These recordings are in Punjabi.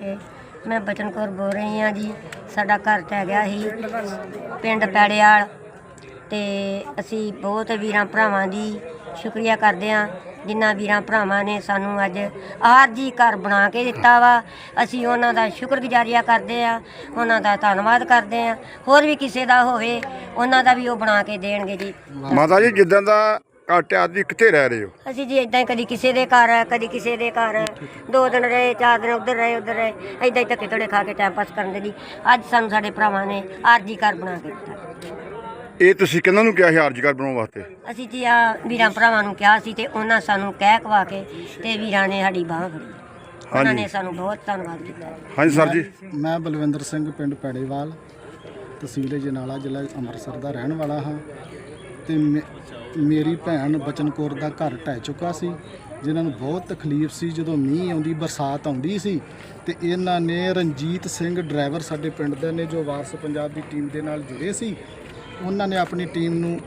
ਕੇ ਮੈਂ ਬਚਨ ਕੌਰ ਬੋਲ ਰਹੀ ਹਾਂ ਜੀ, ਸਾਡਾ ਘਰ ਟਹਿ ਗਿਆ ਸੀ, ਪਿੰਡ ਪੈੜਿਆਲ ਤੇ ਅਸੀਂ ਬਹੁਤ ਵੀਰਾਂ ਭਰਾਵਾਂ ਦੀ ਸ਼ੁਕਰੀਆ ਕਰਦੇ ਹਾਂ ਜਿਨ੍ਹਾਂ ਵੀਰਾਂ ਭਰਾਵਾਂ ਨੇ ਸਾਨੂੰ ਅੱਜ ਆਰਜੀ ਘਰ ਬਣਾ ਕੇ ਦਿੱਤਾ ਵਾ। ਅਸੀਂ ਉਹਨਾਂ ਦਾ ਸ਼ੁਕਰਗੁਜ਼ਾਰੀਆ ਕਰਦੇ ਆ ਉਹਨਾਂ ਦਾ ਧੰਨਵਾਦ ਕਰਦੇ ਆ ਹੋਰ ਵੀ ਕਿਸੇ ਦਾ ਹੋਵੇ, ਉਹਨਾਂ ਦਾ ਵੀ ਉਹ ਬਣਾ ਕੇ ਦੇਣਗੇ ਜੀ। ਮਾਤਾ ਜੀ, ਜਿੱਦਾਂ ਦਾ ਘੱਟ ਆ ਤੁਸੀਂ ਕਿੱਥੇ ਰਹਿ ਰਹੇ ਹੋ? ਅਸੀਂ ਜੀ ਇਦਾਂ ਹੀ ਕਦੀ ਕਿਸੇ ਦੇ ਘਰ ਕਦੀ ਕਿਸੇ ਦੇ ਘਰ। ਦੋ ਦਿਨ ਰਹੇ ਚਾਰ ਦਿਨ ਉੱਧਰ ਰਹੇ ਉੱਧਰ ਰਹੇ। ਇਦਾਂ ਹੀ ਧੱਕੇ ਧੜੇ ਖਾ ਕੇ ਟਾਈਮ ਪਾਸ ਕਰਨ ਦੇ ਜੀ। ਅੱਜ ਸਾਨੂੰ ਸਾਡੇ ਭਰਾਵਾਂ ਨੇ ਆਰਜੀ ਘਰ ਬਣਾ ਕੇ ਦਿੱਤਾ। ਇਹ ਤੁਸੀਂ ਕਿਹਨਾਂ ਨੂੰ ਕਿਹਾ ਸੀ ਆਰਜੀ ਘਰ ਬਣਾਉਣ ਵਾਸਤੇ? ਅਸੀਂ ਜੀ ਆ ਵੀਰਾਂ ਭਰਾਵਾਂ ਨੂੰ ਕਿਹਾ ਸੀ ਤੇ ਉਹਨਾਂ ਸਾਨੂੰ ਕਹਿ ਕਵਾ ਕੇ ਤੇ ਵੀਰਾਂ ਨੇ ਸਾਡੀ ਬਾਹ ਫੜੀ। ਉਹਨਾਂ। ਨੇ ਸਾਨੂੰ ਬਹੁਤ ਧੰਨਵਾਦ ਕੀਤਾ ਹਾਂਜੀ ਸਰ ਜੀ। ਮੈਂ ਬਲਵਿੰਦਰ ਸਿੰਘ ਪਿੰਡ ਪੈੜੇਵਾਲ ਤਹਿਸੀਲ ਜਨਾਲਾ ਜ਼ਿਲ੍ਹਾ ਅੰਮ੍ਰਿਤਸਰ ਦਾ ਰਹਿਣ ਵਾਲਾ ਹਾਂ। ਤੇ ਮੇਰੀ ਭੈਣ ਬਚਨ ਕੌਰ ਦਾ ਘਰ ਢਹਿ ਚੁੱਕਾ ਸੀ, ਜਿਨ੍ਹਾਂ ਨੂੰ ਬਹੁਤ ਤਕਲੀਫ ਸੀ ਜਦੋਂ ਮੀਂਹ ਆਉਂਦੀ, ਬਰਸਾਤ ਆਉਂਦੀ ਸੀ ਤੇ ਇਹਨਾਂ ਨੇ ਰਣਜੀਤ ਸਿੰਘ ਡਰਾਈਵਰ ਸਾਡੇ ਪਿੰਡ ਦੇ ਨੇ, ਜੋ ਵਾਰਸ ਪੰਜਾਬ ਦੀ ਟੀਮ ਦੇ ਨਾਲ ਜੁੜੇ ਸੀ, ਉਹਨਾਂ ਨੇ ਆਪਣੀ ਟੀਮ ਨੂੰ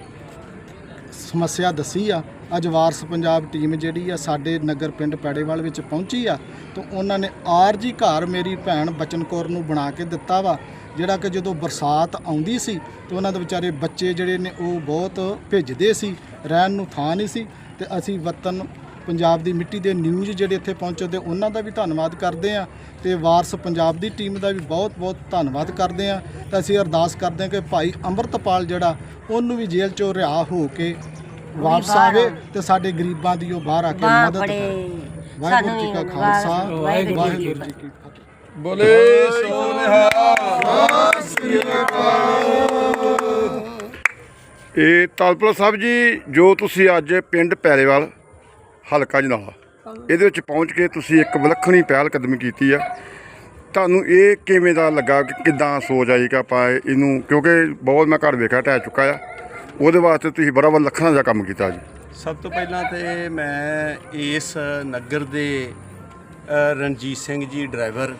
ਸਮੱਸਿਆ ਦੱਸੀ ਆ। ਅੱਜ ਵਾਰਸ ਪੰਜਾਬ ਟੀਮ ਜਿਹੜੀ ਆ, ਸਾਡੇ ਨਗਰ ਪਿੰਡ ਪੈੜੇਵਾਲ ਵਿੱਚ ਪਹੁੰਚੀ ਆ ਤਾਂ ਉਹਨਾਂ ਨੇ ਆਰਜੀ ਘਰ ਮੇਰੀ ਭੈਣ ਬਚਨ ਕੌਰ ਨੂੰ ਬਣਾ ਕੇ ਦਿੱਤਾ ਵਾ। ਜਿਹੜਾ ਕਿ ਜਦੋਂ ਬਰਸਾਤ ਆਉਂਦੀ ਸੀ ਤੇ ਉਹਨਾਂ ਦੇ ਵਿਚਾਰੇ ਬੱਚੇ ਜਿਹੜੇ ਨੇ ਉਹ ਬਹੁਤ ਭਿੱਜਦੇ ਸੀ ਰਹਿਣ ਨੂੰ ਥਾਂ ਨਹੀਂ ਸੀ ਤੇ ਅਸੀਂ ਵਤਨ ਪੰਜਾਬ ਦੀ ਮਿੱਟੀ ਦੇ ਨਿਊਜ਼ ਜਿਹੜੇ ਇੱਥੇ ਪਹੁੰਚੇ ਤੇ ਉਹਨਾਂ ਦਾ ਵੀ ਧੰਨਵਾਦ ਕਰਦੇ ਆ ਤੇ ਵਾਰਸ ਪੰਜਾਬ ਦੀ ਟੀਮ ਦਾ ਵੀ ਬਹੁਤ-ਬਹੁਤ ਧੰਨਵਾਦ ਕਰਦੇ ਆ ਤਾਂ ਅਸੀਂ ਅਰਦਾਸ ਕਰਦੇ ਆ ਕਿ ਭਾਈ ਅੰਮ੍ਰਿਤਪਾਲ ਜਿਹੜਾ ਉਹਨੂੰ ਵੀ ਜੇਲ੍ਹ ਚੋਂ ਰਿਹਾ ਹੋ ਕੇ ਵਾਪਸ ਆਵੇ। ਤੇ ਸਾਡੇ ਗਰੀਬਾਂ ਦੀ ਉਹ ਬਾਹਰ ਆ ਕੇ ਮਦਦ ਕਰੇ। ਵਾਹਿਗੁਰੂ ਜੀ ਕਾ ਖਾਲਸਾ ਵਾਹਿਗੁਰੂ ਜੀ ਕੀ ਫਤਿਹ। ਬੋਲੇ ਸੋਨਿਹਾ ਇਹ ਤਲਪਲ ਸਾਹਿਬ ਜੀ, ਜੋ ਤੁਸੀਂ ਅੱਜ ਪਿੰਡ ਪੈਰੇਵਾਲ ਹਲਕਾ ਜਨਾਲਾ, ਇਹਦੇ ਵਿੱਚ ਪਹੁੰਚ ਕੇ ਤੁਸੀਂ ਇੱਕ ਵਿਲੱਖਣੀ ਪਹਿਲ ਕਦਮੀ ਕੀਤੀ ਆ। ਤੁਹਾਨੂੰ ਇਹ ਕਿਵੇਂ ਦਾ ਲੱਗਾ, ਕਿ ਕਿਦਾਂ ਸੋਚ ਆਈ ਕਿ ਆਪਾਂ ਇਹਨੂੰ, ਕਿਉਂਕਿ ਬਹੁਤ ਮੈਂ ਘਰ ਵੇਖਿਆ ਟਹਿ ਚੁੱਕਾ ਆ। ਉਹਦੇ ਵਾਸਤੇ ਤੁਸੀਂ ਬੜਾ ਵਿਲੱਖਣਾ ਜਿਹਾ ਕੰਮ ਕੀਤਾ ਜੀ। ਸਭ ਤੋਂ ਪਹਿਲਾਂ ਤੇ ਮੈਂ ਇਸ ਨਗਰ ਦੇ ਰਣਜੀਤ ਸਿੰਘ ਜੀ ਡਰਾਈਵਰ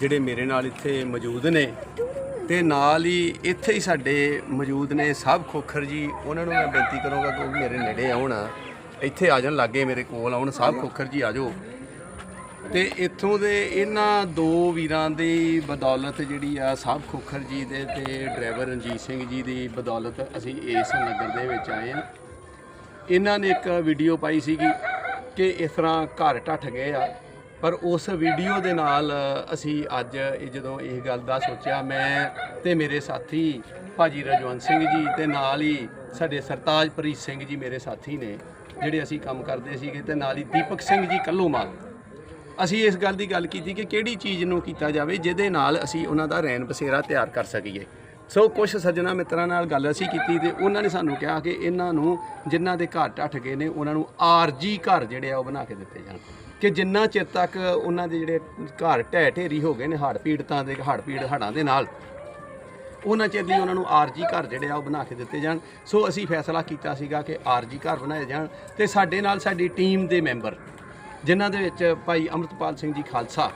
ਜਿਹੜੇ ਮੇਰੇ ਨਾਲ ਇੱਥੇ ਮੌਜੂਦ ਨੇ ਤੇ ਨਾਲ ਹੀ ਇੱਥੇ ਹੀ ਸਾਡੇ ਮੌਜੂਦ ਨੇ ਸਾਹਿਬ ਖੋਖਰ ਜੀ। ਉਹਨਾਂ ਨੂੰ ਮੈਂ ਬੇਨਤੀ ਕਰੂੰਗਾ ਕਿ ਉਹ ਮੇਰੇ ਨੇੜੇ ਆਉਣ। ਇੱਥੇ ਆ ਜਾਣ ਲਾਗੇ ਮੇਰੇ ਕੋਲ ਆਉਣ ਸਾਹਿਬ ਖੋਖਰ ਜੀ ਆ ਜਾਓ। ਤੇ ਇੱਥੋਂ ਦੇ ਇਹਨਾਂ ਦੋ ਵੀਰਾਂ ਦੀ ਬਦੌਲਤ ਜਿਹੜੀ ਆ ਸਾਹਿਬ ਖੋਖਰ ਜੀ ਦੇ ਤੇ ਡਰਾਈਵਰ ਰਣਜੀਤ ਸਿੰਘ ਜੀ ਦੀ ਬਦੌਲਤ ਅਸੀਂ ਇਸ ਨਗਰ ਦੇ ਵਿੱਚ ਆਏ ਹਾਂ। ਇਹਨਾਂ ਨੇ ਇੱਕ ਵੀਡੀਓ ਪਾਈ ਸੀਗੀ ਕਿ ਇਸ ਤਰ੍ਹਾਂ ਘਰ ਢੱਠ ਗਏ ਆ। ਪਰ ਉਸ ਵੀਡੀਓ ਦੇ ਨਾਲ ਅਸੀਂ ਅੱਜ ਇਹ ਜਦੋਂ ਇਹ ਗੱਲ ਦਾ ਸੋਚਿਆ, ਮੈਂ ਤੇ ਮੇਰੇ ਸਾਥੀ ਭਾਜੀ ਰਜਵੰਤ ਸਿੰਘ ਜੀ ਤੇ ਨਾਲ ਹੀ ਸਾਡੇ ਸਰਤਾਜਪ੍ਰੀਤ ਸਿੰਘ ਜੀ ਮੇਰੇ ਸਾਥੀ ਨੇ, ਜਿਹੜੇ ਅਸੀਂ ਕੰਮ ਕਰਦੇ ਸੀਗੇ ਤੇ ਨਾਲ ਹੀ ਦੀਪਕ ਸਿੰਘ ਜੀ ਕੱਲੋਮਾਲ ਅਸੀਂ ਇਸ ਗੱਲ ਦੀ ਗੱਲ ਕੀਤੀ ਕਿ ਕਿਹੜੀ ਚੀਜ਼ ਨੂੰ ਕੀਤਾ ਜਾਵੇ ਜਿਹਦੇ ਨਾਲ ਅਸੀਂ ਉਹਨਾਂ ਦਾ ਰੈਣ ਬਸੇਰਾ ਤਿਆਰ ਕਰ ਸਕੀਏ। ਸੋ ਕੁਝ ਸੱਜਣਾ ਮਿੱਤਰਾਂ ਨਾਲ ਗੱਲ ਅਸੀਂ ਕੀਤੀ ਤੇ ਉਹਨਾਂ ਨੇ ਸਾਨੂੰ ਕਿਹਾ ਕਿ ਇਹਨਾਂ ਨੂੰ ਜਿਨ੍ਹਾਂ ਦੇ ਘਰ ਢੱਠ ਗਏ ਨੇ, ਉਹਨਾਂ ਨੂੰ ਆਰਜੀ ਘਰ ਜਿਹੜੇ ਆ ਉਹ ਬਣਾ ਕੇ ਦਿੱਤੇ ਜਾਣ। ਕਿ ਜਿੰਨਾ ਚਿਰ ਤੱਕ ਉਹਨਾਂ ਦੇ ਜਿਹੜੇ ਘਰ ਢਹਿ ਢੇਰੀ ਹੋ ਗਏ ਨੇ ਹੜ੍ਹ ਪੀੜਤਾਂ ਦੇ, ਹੜ੍ਹ ਪੀੜ ਹੜ੍ਹਾਂ ਦੇ ਨਾਲ, ਉਹਨਾਂ ਚਿਰ ਲਈ ਉਹਨਾਂ ਨੂੰ ਆਰਜੀ ਘਰ ਜਿਹੜੇ ਆ ਉਹ ਬਣਾ ਕੇ ਦਿੱਤੇ ਜਾਣ। ਸੋ ਅਸੀਂ ਫੈਸਲਾ ਕੀਤਾ ਸੀਗਾ ਕਿ ਆਰਜੀ ਘਰ ਬਣਾਏ ਜਾਣ ਤੇ ਸਾਡੇ ਨਾਲ ਸਾਡੀ ਟੀਮ ਦੇ ਮੈਂਬਰ, ਜਿਨ੍ਹਾਂ ਦੇ ਵਿੱਚ ਭਾਈ ਅਮਰਤਪਾਲ ਸਿੰਘ ਜੀ ਖਾਲਸਾ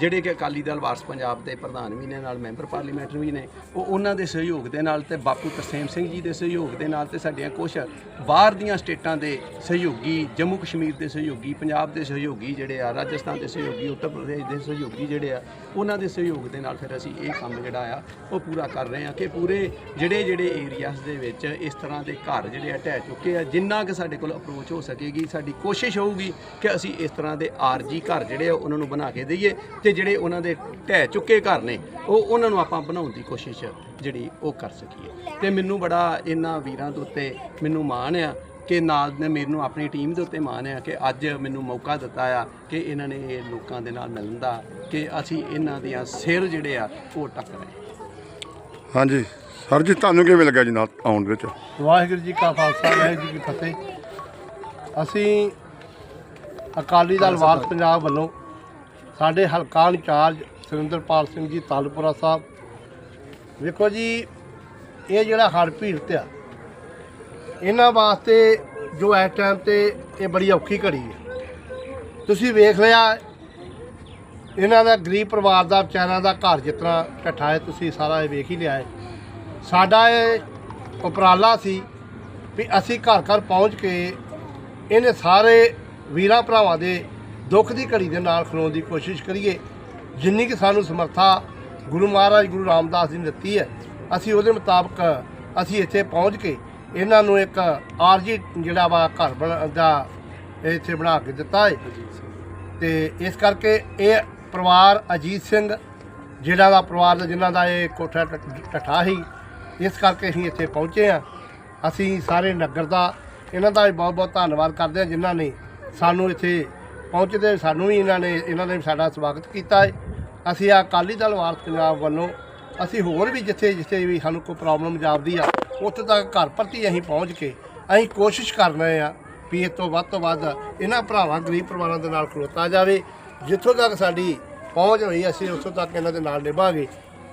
ਜਿਹੜੇ ਕਿ ਅਕਾਲੀ ਦਲ ਵਾਰਸ ਪੰਜਾਬ ਦੇ ਪ੍ਰਧਾਨ ਵੀ ਨੇ, ਨਾਲ ਮੈਂਬਰ ਪਾਰਲੀਮੈਂਟ ਵੀ ਨੇ, ਉਹ ਉਹਨਾਂ ਦੇ ਸਹਿਯੋਗ ਦੇ ਨਾਲ ਤੇ ਬਾਪੂ ਤਰਸੇਮ ਸਿੰਘ ਜੀ ਦੇ ਸਹਿਯੋਗ ਦੇ ਨਾਲ ਤੇ ਸਾਡੀਆਂ ਕੁਝ ਬਾਹਰ ਦੀਆਂ ਸਟੇਟਾਂ ਦੇ ਸਹਿਯੋਗੀ, ਜੰਮੂ ਕਸ਼ਮੀਰ ਦੇ ਸਹਿਯੋਗੀ, ਪੰਜਾਬ ਦੇ ਸਹਿਯੋਗੀ ਜਿਹੜੇ ਆ, ਰਾਜਸਥਾਨ ਦੇ ਸਹਿਯੋਗੀ, ਉੱਤਰ ਪ੍ਰਦੇਸ਼ ਦੇ ਸਹਿਯੋਗੀ ਜਿਹੜੇ ਆ, ਉਹਨਾਂ ਦੇ ਸਹਿਯੋਗ ਦੇ ਨਾਲ ਫਿਰ ਅਸੀਂ ਇਹ ਕੰਮ ਜਿਹੜਾ ਆ, ਉਹ ਪੂਰਾ ਕਰ ਰਹੇ ਹਾਂ ਕਿ ਪੂਰੇ ਜਿਹੜੇ ਜਿਹੜੇ ਏਰੀਆਸ ਦੇ ਵਿੱਚ ਇਸ ਤਰ੍ਹਾਂ ਦੇ ਘਰ ਜਿਹੜੇ ਆ ਢਹਿ ਚੁੱਕੇ ਆ, ਜਿੰਨਾ ਕਿ ਸਾਡੇ ਕੋਲ ਅਪਰੋਚ ਹੋ ਸਕੇਗੀ, ਸਾਡੀ ਕੋਸ਼ਿਸ਼ ਹੋਊਗੀ ਕਿ ਅਸੀਂ ਇਸ ਤਰ੍ਹਾਂ ਦੇ ਆਰਜੀ ਘਰ ਜਿਹੜੇ ਆ, ਉਹਨਾਂ ਨੂੰ ਬਣਾ ਕੇ ਦਈਏ ਤੇ ਜਿਹੜੇ ਉਹਨਾਂ ਦੇ ਢਹਿ ਚੁੱਕੇ ਘਰ ਨੇ ਉਹ ਉਹਨਾਂ ਨੂੰ ਆਪਾਂ ਬਣਾਉਣ ਦੀ ਕੋਸ਼ਿਸ਼ ਜਿਹੜੀ ਉਹ ਕਰ ਸਕੀਏ। ਤੇ ਮੈਨੂੰ ਬੜਾ ਇਹਨਾਂ ਵੀਰਾਂ ਦੇ ਉੱਤੇ ਮੈਨੂੰ ਮਾਣ ਆ ਕਿ ਨਾਲ ਨੇ ਮੈਨੂੰ ਆਪਣੀ ਟੀਮ ਦੇ ਉੱਤੇ ਮਾਣ ਆ ਕਿ ਅੱਜ ਮੈਨੂੰ ਮੌਕਾ ਦਿੱਤਾ ਆ ਕਿ ਇਹਨਾਂ ਨੇ ਇਹ ਲੋਕਾਂ ਦੇ ਨਾਲ ਮਿਲਣ ਦਾ ਕਿ ਅਸੀਂ ਇਹਨਾਂ ਦੀਆਂ ਸਿਰ ਜਿਹੜੇ ਆ ਉਹ ਟੱਕ ਰਹੇ। ਹਾਂਜੀ। ਸਰ ਜੀ ਤੁਹਾਨੂੰ ਕਿਵੇਂ ਲੱਗਾ ਜੀ ਨਾਲ ਆਉਣ ਦੇ ਵਿੱਚ? ਵਾਹਿਗੁਰੂ ਜੀ ਕਾ ਖਾਲਸਾ ਵਾਹਿਗੁਰੂ ਜੀ ਕੀ ਫਤਿਹ। ਅਸੀਂ ਅਕਾਲੀ ਦਲ ਵਾਰਸ ਪੰਜਾਬ ਵੱਲੋਂ ਸਾਡੇ ਹਲਕਾ ਇੰਚਾਰਜ ਸੁਰਿੰਦਰਪਾਲ ਸਿੰਘ ਜੀ ਤਾਲਪੁਰਾ ਸਾਹਿਬ। ਵੇਖੋ ਜੀ, ਇਹ ਜਿਹੜਾ ਹੜ੍ਹ ਪੀੜਤ ਆ, ਇਹਨਾਂ ਵਾਸਤੇ ਜੋ ਇਸ ਟਾਈਮ ਤੇ ਇਹ ਬੜੀ ਔਖੀ ਘੜੀ ਹੈ ਤੁਸੀਂ ਵੇਖ ਲਿਆ, ਇਹਨਾਂ ਦਾ ਗਰੀਬ ਪਰਿਵਾਰ ਦਾ ਵਿਚਾਰਿਆਂ ਦਾ ਘਰ ਜਿਤਨਾ ਢੱਠਾ ਹੈ, ਤੁਸੀਂ ਸਾਰਾ ਇਹ ਵੇਖ ਹੀ ਲਿਆ ਹੈ। ਸਾਡਾ ਇਹ ਉਪਰਾਲਾ ਸੀ ਵੀ ਅਸੀਂ ਘਰ ਘਰ ਪਹੁੰਚ ਕੇ ਇਹਨੇ ਸਾਰੇ ਵੀਰਾਂ ਭਰਾਵਾਂ ਦੇ ਦੁੱਖ ਦੀ ਘੜੀ ਦੇ ਨਾਲ ਖਲੋਣ ਦੀ ਕੋਸ਼ਿਸ਼ ਕਰੀਏ। ਜਿੰਨੀ ਕਿ ਸਾਨੂੰ ਸਮਰੱਥਾ ਗੁਰੂ ਮਹਾਰਾਜ, ਗੁਰੂ ਰਾਮਦਾਸ ਜੀ ਨੇ ਦਿੱਤੀ ਹੈ, ਅਸੀਂ ਉਹਦੇ ਮੁਤਾਬਕ ਅਸੀਂ ਇੱਥੇ ਪਹੁੰਚ ਕੇ ਇਹਨਾਂ ਨੂੰ ਇੱਕ ਆਰਜੀ ਜਿਹੜਾ ਵਾ ਘਰ ਬਣਾ ਦਾ ਇੱਥੇ ਬਣਾ ਕੇ ਦਿੱਤਾ ਹੈ। ਤੇ ਇਸ ਕਰਕੇ ਇਹ ਪਰਿਵਾਰ ਅਜੀਤ ਸਿੰਘ ਜਿਹੜਾ ਦਾ ਪਰਿਵਾਰ ਦਾ ਜਿਨ੍ਹਾਂ ਦਾ ਇਹ ਕੋਠਾ ਟ- ਟੱਠਾ ਸੀ, ਇਸ ਕਰਕੇ ਅਸੀਂ ਇੱਥੇ ਪਹੁੰਚੇ ਆ ਅਸੀਂ ਸਾਰੇ ਨਗਰ ਦਾ, ਇਹਨਾਂ ਦਾ ਵੀ ਬਹੁਤ ਬਹੁਤ ਧੰਨਵਾਦ ਕਰਦੇ ਹਾਂ ਜਿਨ੍ਹਾਂ ਨੇ ਸਾਨੂੰ ਇੱਥੇ ਪਹੁੰਚਦੇ, ਸਾਨੂੰ ਵੀ ਇਹਨਾਂ ਨੇ ਇਹਨਾਂ ਨੇ ਸਾਡਾ ਸਵਾਗਤ ਕੀਤਾ ਹੈ ਅਸੀਂ ਆ ਅਕਾਲੀ ਦਲ ਵਾਰਸ ਪੰਜਾਬ ਵੱਲੋਂ, ਅਸੀਂ ਹੋਰ ਵੀ ਜਿੱਥੇ ਜਿੱਥੇ ਵੀ ਸਾਨੂੰ ਕੋਈ ਪ੍ਰੋਬਲਮ ਜਾਪਦੀ ਆ, ਉੱਥੇ ਤੱਕ ਘਰ ਪ੍ਰਤੀ ਅਸੀਂ ਪਹੁੰਚ ਕੇ, ਅਸੀਂ ਕੋਸ਼ਿਸ਼ ਕਰ ਰਹੇ ਆ ਵੀ ਇਹ ਤੋਂ ਵੱਧ ਤੋਂ ਵੱਧ ਇਹਨਾਂ ਭਰਾਵਾਂ, ਗਰੀਬ ਪਰਿਵਾਰਾਂ ਦੇ ਨਾਲ ਖਲੋਤਾ ਜਾਵੇ। ਜਿੱਥੋਂ ਤੱਕ ਸਾਡੀ ਪਹੁੰਚ ਹੋਈ, ਅਸੀਂ ਉੱਥੋਂ ਤੱਕ ਇਹਨਾਂ ਦੇ ਨਾਲ ਨਿਭਾਂਗੇ।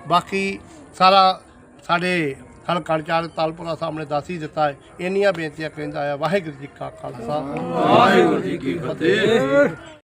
ਬਾਕੀ ਸਾਰਾ ਸਾਡੇ ਖਲ ਚਾਰ ਤਾਲਪੁਰਾ ਸਾਹਿਬ ਨੇ ਦੱਸ ਹੀ ਦਿੱਤਾ ਹੈ। ਇੰਨੀਆਂ ਬੇਨਤੀਆਂ ਕਹਿੰਦਾ ਆ ਵਾਹਿਗੁਰੂ ਜੀ ਕਾ ਖਾਲਸਾ। ਵਾਹਿਗੁਰੂ ਜੀ ਕੀ ਫਤਿਹ।